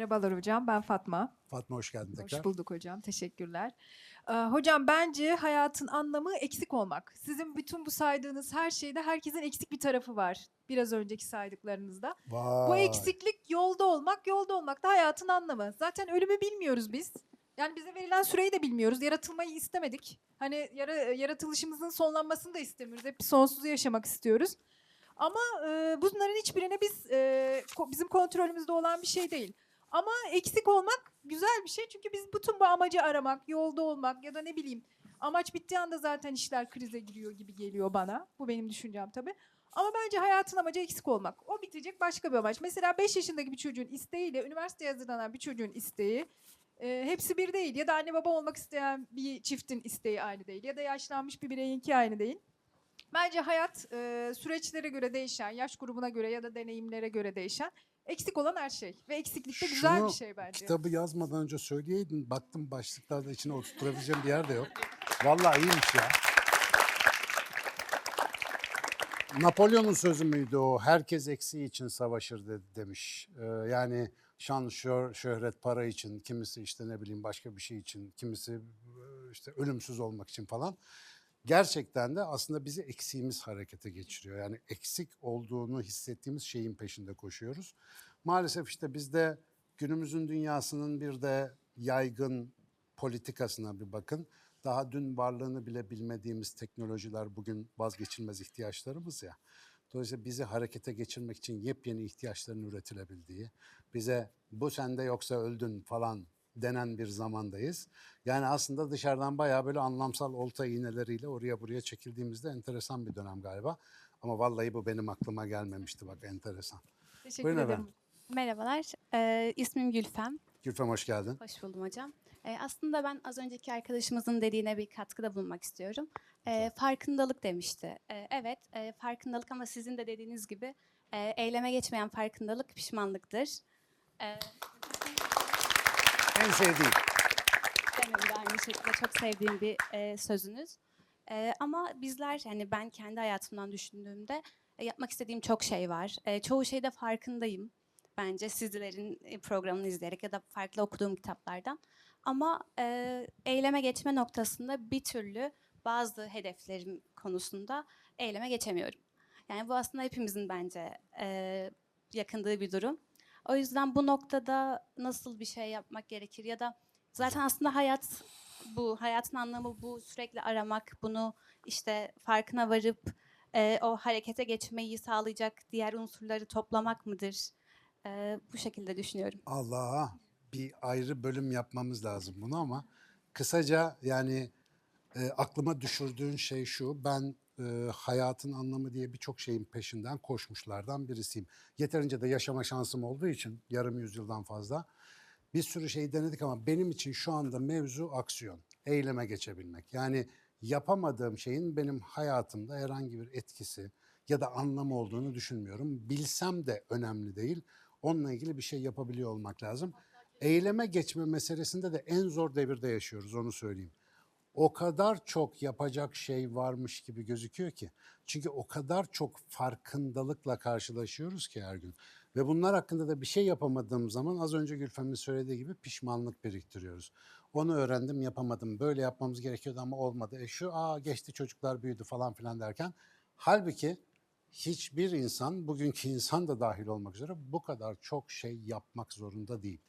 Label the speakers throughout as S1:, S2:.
S1: Merhabalar hocam, ben Fatma.
S2: Fatma hoş geldin tekrar.
S1: Hoş bulduk hocam, teşekkürler. Ee, hocam bence hayatın anlamı eksik olmak. Sizin bütün bu saydığınız her şeyde herkesin eksik bir tarafı var. Biraz önceki saydıklarınızda. Bu
S2: Vay.
S1: eksiklik yolda olmak, yolda olmak da hayatın anlamı. Zaten ölümü bilmiyoruz biz. Yani bize verilen süreyi de bilmiyoruz. Yaratılmayı istemedik. Hani yara, yaratılışımızın sonlanmasını da istemiyoruz. Hep bir sonsuzu yaşamak istiyoruz. Ama e, bunların hiçbirine biz e, bizim kontrolümüzde olan bir şey değil. Ama eksik olmak güzel bir şey. Çünkü biz bütün bu amacı aramak, yolda olmak ya da ne bileyim amaç bittiği anda zaten işler krize giriyor gibi geliyor bana. Bu benim düşüncem tabii. Ama bence hayatın amacı eksik olmak. O bitecek başka bir amaç. Mesela 5 yaşındaki bir çocuğun isteğiyle üniversiteye hazırlanan bir çocuğun isteği e, hepsi bir değil. Ya da anne baba olmak isteyen bir çiftin isteği aynı değil. Ya da yaşlanmış bir bireyinki aynı değil. Bence hayat e, süreçlere göre değişen, yaş grubuna göre ya da deneyimlere göre değişen eksik olan her şey. Ve eksiklik de güzel
S2: Şunu
S1: bir şey bence.
S2: Kitabı yazmadan önce söyleyeydin. Baktım başlıklarda içine oturtabileceğim bir yer de yok. Vallahi iyiymiş ya. Napolyon'un sözü müydü o? Herkes eksiği için savaşır de, demiş. Ee, yani şan, şö- şöhret, para için, kimisi işte ne bileyim başka bir şey için, kimisi e, işte ölümsüz olmak için falan. Gerçekten de aslında bizi eksiğimiz harekete geçiriyor. Yani eksik olduğunu hissettiğimiz şeyin peşinde koşuyoruz. Maalesef işte bizde günümüzün dünyasının bir de yaygın politikasına bir bakın. Daha dün varlığını bile bilmediğimiz teknolojiler bugün vazgeçilmez ihtiyaçlarımız ya. Dolayısıyla bizi harekete geçirmek için yepyeni ihtiyaçların üretilebildiği, bize bu sende yoksa öldün falan denen bir zamandayız. Yani aslında dışarıdan bayağı böyle anlamsal olta iğneleriyle oraya buraya çekildiğimizde enteresan bir dönem galiba. Ama vallahi bu benim aklıma gelmemişti bak enteresan.
S1: Teşekkür
S2: Buyurun
S1: ederim.
S2: efendim.
S3: Merhabalar, ee, ismim Gülfem.
S2: Gülfem hoş geldin.
S3: Hoş buldum hocam. Ee, aslında ben az önceki arkadaşımızın dediğine bir katkıda bulunmak istiyorum. Ee, farkındalık demişti. Ee, evet, e, farkındalık ama sizin de dediğiniz gibi e, eyleme geçmeyen farkındalık pişmanlıktır. Ee,
S2: En sevdiğim.
S3: benim de aynı şekilde çok sevdiğim bir e, sözünüz. E, ama bizler, yani ben kendi hayatımdan düşündüğümde e, yapmak istediğim çok şey var. E, çoğu şeyde farkındayım bence sizlerin e, programını izleyerek ya da farklı okuduğum kitaplardan. Ama e, eyleme geçme noktasında bir türlü bazı hedeflerim konusunda eyleme geçemiyorum. Yani bu aslında hepimizin bence e, yakındığı bir durum. O yüzden bu noktada nasıl bir şey yapmak gerekir ya da zaten aslında hayat bu, hayatın anlamı bu sürekli aramak, bunu işte farkına varıp e, o harekete geçmeyi sağlayacak diğer unsurları toplamak mıdır? E, bu şekilde düşünüyorum.
S2: Allah bir ayrı bölüm yapmamız lazım bunu ama kısaca yani e, aklıma düşürdüğün şey şu ben e, hayatın anlamı diye birçok şeyin peşinden koşmuşlardan birisiyim. Yeterince de yaşama şansım olduğu için yarım yüzyıldan fazla bir sürü şey denedik ama benim için şu anda mevzu aksiyon, eyleme geçebilmek. Yani yapamadığım şeyin benim hayatımda herhangi bir etkisi ya da anlamı olduğunu düşünmüyorum. Bilsem de önemli değil. Onunla ilgili bir şey yapabiliyor olmak lazım. Eyleme geçme meselesinde de en zor devirde yaşıyoruz onu söyleyeyim. O kadar çok yapacak şey varmış gibi gözüküyor ki. Çünkü o kadar çok farkındalıkla karşılaşıyoruz ki her gün. Ve bunlar hakkında da bir şey yapamadığım zaman az önce Gülfem'in söylediği gibi pişmanlık biriktiriyoruz. Onu öğrendim yapamadım böyle yapmamız gerekiyordu ama olmadı. E şu aa geçti çocuklar büyüdü falan filan derken. Halbuki hiçbir insan bugünkü insan da dahil olmak üzere bu kadar çok şey yapmak zorunda değil.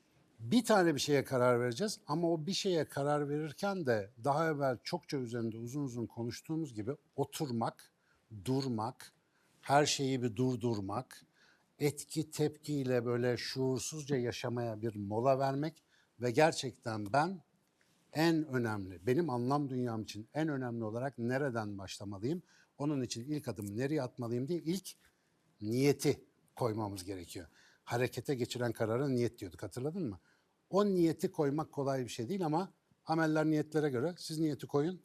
S2: Bir tane bir şeye karar vereceğiz ama o bir şeye karar verirken de daha evvel çokça üzerinde uzun uzun konuştuğumuz gibi oturmak, durmak, her şeyi bir durdurmak, etki tepkiyle böyle şuursuzca yaşamaya bir mola vermek ve gerçekten ben en önemli, benim anlam dünyam için en önemli olarak nereden başlamalıyım? Onun için ilk adımı nereye atmalıyım diye ilk niyeti koymamız gerekiyor. Harekete geçiren karara niyet diyorduk hatırladın mı? O niyeti koymak kolay bir şey değil ama ameller niyetlere göre siz niyeti koyun.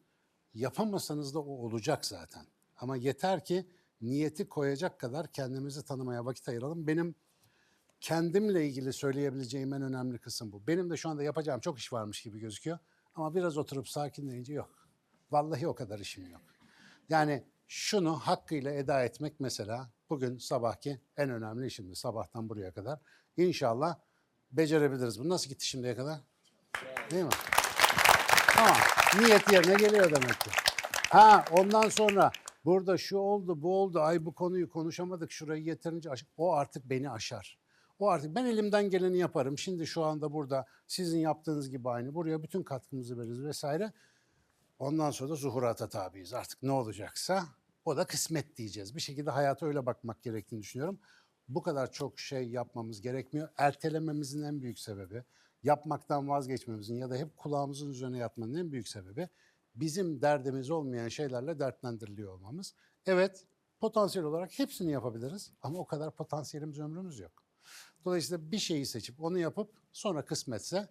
S2: Yapamasanız da o olacak zaten. Ama yeter ki niyeti koyacak kadar kendimizi tanımaya vakit ayıralım. Benim kendimle ilgili söyleyebileceğim en önemli kısım bu. Benim de şu anda yapacağım çok iş varmış gibi gözüküyor. Ama biraz oturup sakinleyince yok. Vallahi o kadar işim yok. Yani şunu hakkıyla eda etmek mesela bugün sabahki en önemli işimdi sabahtan buraya kadar. İnşallah becerebiliriz. Bu nasıl gitti şimdiye kadar? Değil mi? Tamam. Niyet yerine geliyor demek ki. Ha ondan sonra burada şu oldu bu oldu ay bu konuyu konuşamadık şurayı yeterince aş- o artık beni aşar. O artık ben elimden geleni yaparım. Şimdi şu anda burada sizin yaptığınız gibi aynı buraya bütün katkımızı veririz vesaire. Ondan sonra da zuhurata tabiiz. Artık ne olacaksa o da kısmet diyeceğiz. Bir şekilde hayata öyle bakmak gerektiğini düşünüyorum. Bu kadar çok şey yapmamız gerekmiyor. Ertelememizin en büyük sebebi, yapmaktan vazgeçmemizin ya da hep kulağımızın üzerine yatmanın en büyük sebebi bizim derdimiz olmayan şeylerle dertlendiriliyor olmamız. Evet, potansiyel olarak hepsini yapabiliriz ama o kadar potansiyelimiz ömrümüz yok. Dolayısıyla bir şeyi seçip onu yapıp sonra kısmetse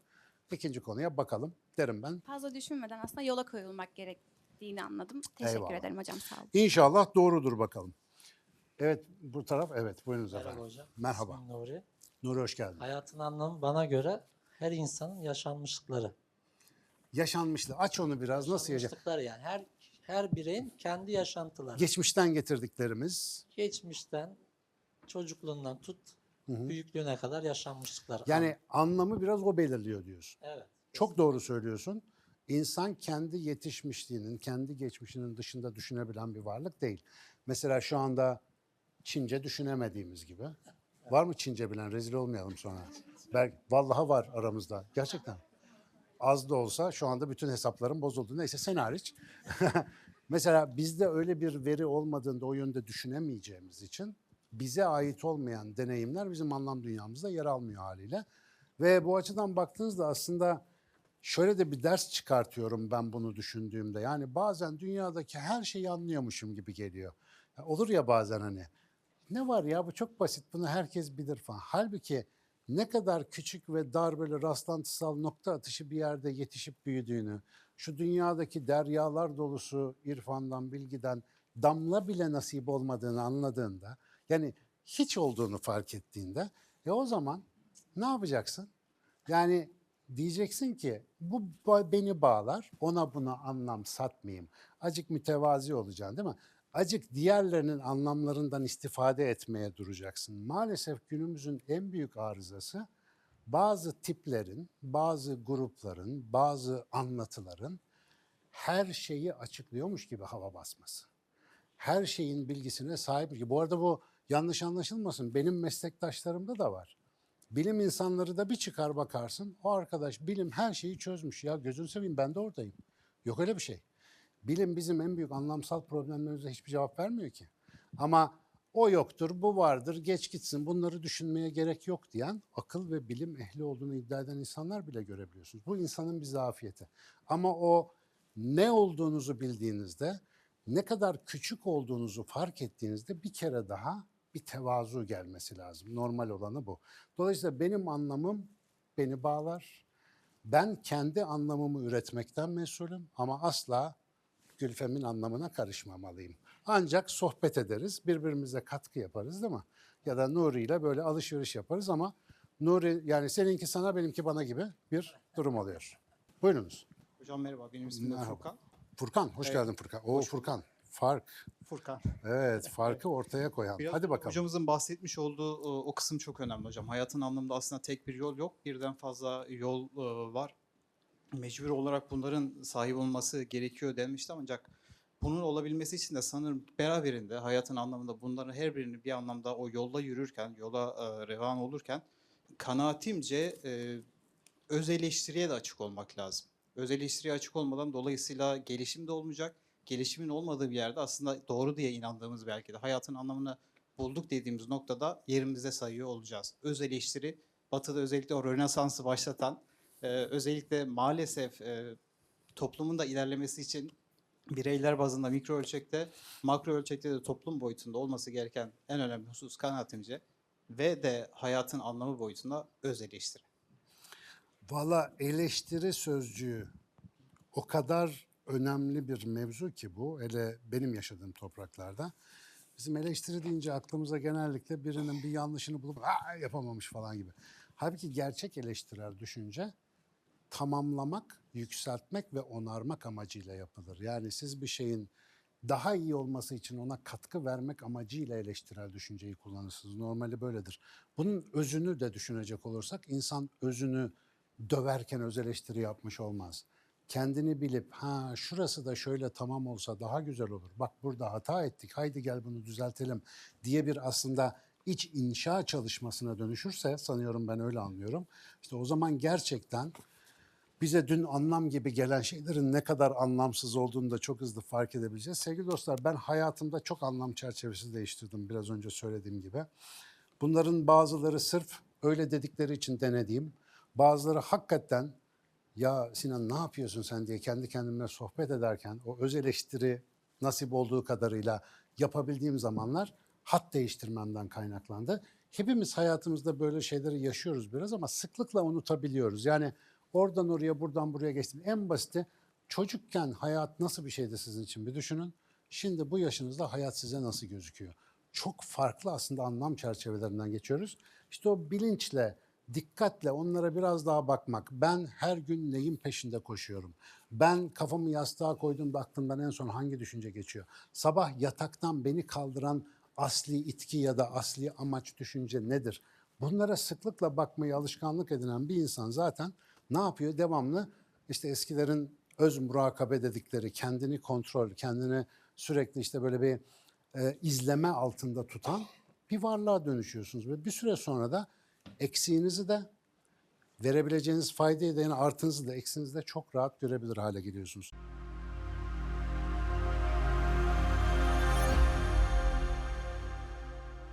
S2: ikinci konuya bakalım derim ben.
S3: Fazla düşünmeden aslında yola koyulmak gerektiğini anladım. Teşekkür
S2: Eyvallah.
S3: ederim hocam sağ olun.
S2: İnşallah doğrudur bakalım. Evet bu taraf evet buyurunuz
S4: Merhaba
S2: efendim.
S4: hocam.
S2: Merhaba.
S4: İsmim Nuri.
S2: Nuri hoş geldin.
S4: Hayatın anlamı bana göre her insanın yaşanmışlıkları.
S2: Yaşanmışlığı aç onu biraz nasıl yaşa?
S4: Yaşanmışlıkları yani her her bireyin kendi yaşantıları.
S2: Geçmişten getirdiklerimiz
S4: Geçmişten, çocukluğundan tut, büyüklüğüne kadar yaşanmışlıklar.
S2: yani anlamı biraz o belirliyor diyorsun.
S4: evet.
S2: Çok doğru söylüyorsun. İnsan kendi yetişmişliğinin, kendi geçmişinin dışında düşünebilen bir varlık değil. Mesela şu anda Çince düşünemediğimiz gibi. Var mı Çince bilen? Rezil olmayalım sonra. Belki, vallahi var aramızda. Gerçekten. Az da olsa şu anda bütün hesaplarım bozuldu. Neyse sen hariç. Mesela bizde öyle bir veri olmadığında o yönde düşünemeyeceğimiz için bize ait olmayan deneyimler bizim anlam dünyamızda yer almıyor haliyle. Ve bu açıdan baktığınızda aslında şöyle de bir ders çıkartıyorum ben bunu düşündüğümde. Yani bazen dünyadaki her şeyi anlıyormuşum gibi geliyor. Olur ya bazen hani ne var ya bu çok basit bunu herkes bilir falan. Halbuki ne kadar küçük ve dar böyle rastlantısal nokta atışı bir yerde yetişip büyüdüğünü, şu dünyadaki deryalar dolusu irfandan, bilgiden damla bile nasip olmadığını anladığında, yani hiç olduğunu fark ettiğinde, e o zaman ne yapacaksın? Yani diyeceksin ki bu beni bağlar, ona buna anlam satmayayım. Acık mütevazi olacaksın değil mi? Acık diğerlerinin anlamlarından istifade etmeye duracaksın. Maalesef günümüzün en büyük arızası bazı tiplerin, bazı grupların, bazı anlatıların her şeyi açıklıyormuş gibi hava basması. Her şeyin bilgisine sahip. Bu arada bu yanlış anlaşılmasın. Benim meslektaşlarımda da var. Bilim insanları da bir çıkar bakarsın. O arkadaş bilim her şeyi çözmüş. Ya gözünü seveyim ben de oradayım. Yok öyle bir şey. Bilim bizim en büyük anlamsal problemlerimize hiçbir cevap vermiyor ki. Ama o yoktur, bu vardır, geç gitsin, bunları düşünmeye gerek yok diyen akıl ve bilim ehli olduğunu iddia eden insanlar bile görebiliyorsunuz. Bu insanın bir zafiyeti. Ama o ne olduğunuzu bildiğinizde, ne kadar küçük olduğunuzu fark ettiğinizde bir kere daha bir tevazu gelmesi lazım. Normal olanı bu. Dolayısıyla benim anlamım beni bağlar. Ben kendi anlamımı üretmekten mesulüm ama asla Gülfem'in anlamına karışmamalıyım. Ancak sohbet ederiz, birbirimize katkı yaparız değil mi? Ya da Nuri ile böyle alışveriş yaparız ama Nuri yani seninki sana benimki bana gibi bir durum oluyor. Buyurunuz.
S5: Hocam merhaba, benim ismim de
S2: Merhaba.
S5: Furkan.
S2: Furkan, hoş
S5: Evet,
S2: geldin Furkan. Oo
S5: hoş bulduk.
S2: Furkan, fark.
S5: Furkan.
S2: Evet, farkı ortaya koyan.
S5: Biraz
S2: Hadi bakalım.
S5: Hocamızın bahsetmiş olduğu o, o kısım çok önemli hocam. Hayatın anlamında aslında tek bir yol yok. Birden fazla yol e, var. Mecbur olarak bunların sahip olması gerekiyor denmişti ancak bunun olabilmesi için de sanırım beraberinde hayatın anlamında bunların her birini bir anlamda o yolda yürürken, yola e, revan olurken kanaatimce e, öz eleştiriye de açık olmak lazım. Öz eleştiriye açık olmadan dolayısıyla gelişim de olmayacak. Gelişimin olmadığı bir yerde aslında doğru diye inandığımız belki de hayatın anlamını bulduk dediğimiz noktada yerimizde sayıyor olacağız. Öz eleştiri Batı'da özellikle o Rönesans'ı başlatan e, özellikle maalesef e, toplumun da ilerlemesi için bireyler bazında mikro ölçekte, makro ölçekte de toplum boyutunda olması gereken en önemli husus kanaatimce ve de hayatın anlamı boyutunda öz eleştiri.
S2: Valla eleştiri sözcüğü o kadar önemli bir mevzu ki bu. Hele benim yaşadığım topraklarda. Bizim eleştiri deyince aklımıza genellikle birinin bir yanlışını bulup yapamamış falan gibi. Halbuki gerçek eleştirel düşünce tamamlamak, yükseltmek ve onarmak amacıyla yapılır. Yani siz bir şeyin daha iyi olması için ona katkı vermek amacıyla eleştirel düşünceyi kullanırsınız. Normali böyledir. Bunun özünü de düşünecek olursak insan özünü döverken öz eleştiri yapmış olmaz. Kendini bilip ha şurası da şöyle tamam olsa daha güzel olur. Bak burada hata ettik. Haydi gel bunu düzeltelim diye bir aslında iç inşa çalışmasına dönüşürse sanıyorum ben öyle anlıyorum. İşte o zaman gerçekten bize dün anlam gibi gelen şeylerin ne kadar anlamsız olduğunu da çok hızlı fark edebileceğiz. Sevgili dostlar ben hayatımda çok anlam çerçevesi değiştirdim biraz önce söylediğim gibi. Bunların bazıları sırf öyle dedikleri için denediğim, bazıları hakikaten ya Sinan ne yapıyorsun sen diye kendi kendime sohbet ederken o öz eleştiri nasip olduğu kadarıyla yapabildiğim zamanlar hat değiştirmemden kaynaklandı. Hepimiz hayatımızda böyle şeyleri yaşıyoruz biraz ama sıklıkla unutabiliyoruz. Yani oradan oraya buradan buraya geçtim. En basiti çocukken hayat nasıl bir şeydi sizin için bir düşünün. Şimdi bu yaşınızda hayat size nasıl gözüküyor? Çok farklı aslında anlam çerçevelerinden geçiyoruz. İşte o bilinçle, dikkatle onlara biraz daha bakmak. Ben her gün neyin peşinde koşuyorum? Ben kafamı yastığa koyduğumda aklımdan en son hangi düşünce geçiyor? Sabah yataktan beni kaldıran asli itki ya da asli amaç düşünce nedir? Bunlara sıklıkla bakmayı alışkanlık edinen bir insan zaten ne yapıyor? Devamlı işte eskilerin öz murakabe dedikleri kendini kontrol, kendini sürekli işte böyle bir e, izleme altında tutan bir varlığa dönüşüyorsunuz. Ve bir süre sonra da eksiğinizi de verebileceğiniz faydayı da yani artınızı da eksinizi de çok rahat görebilir hale geliyorsunuz.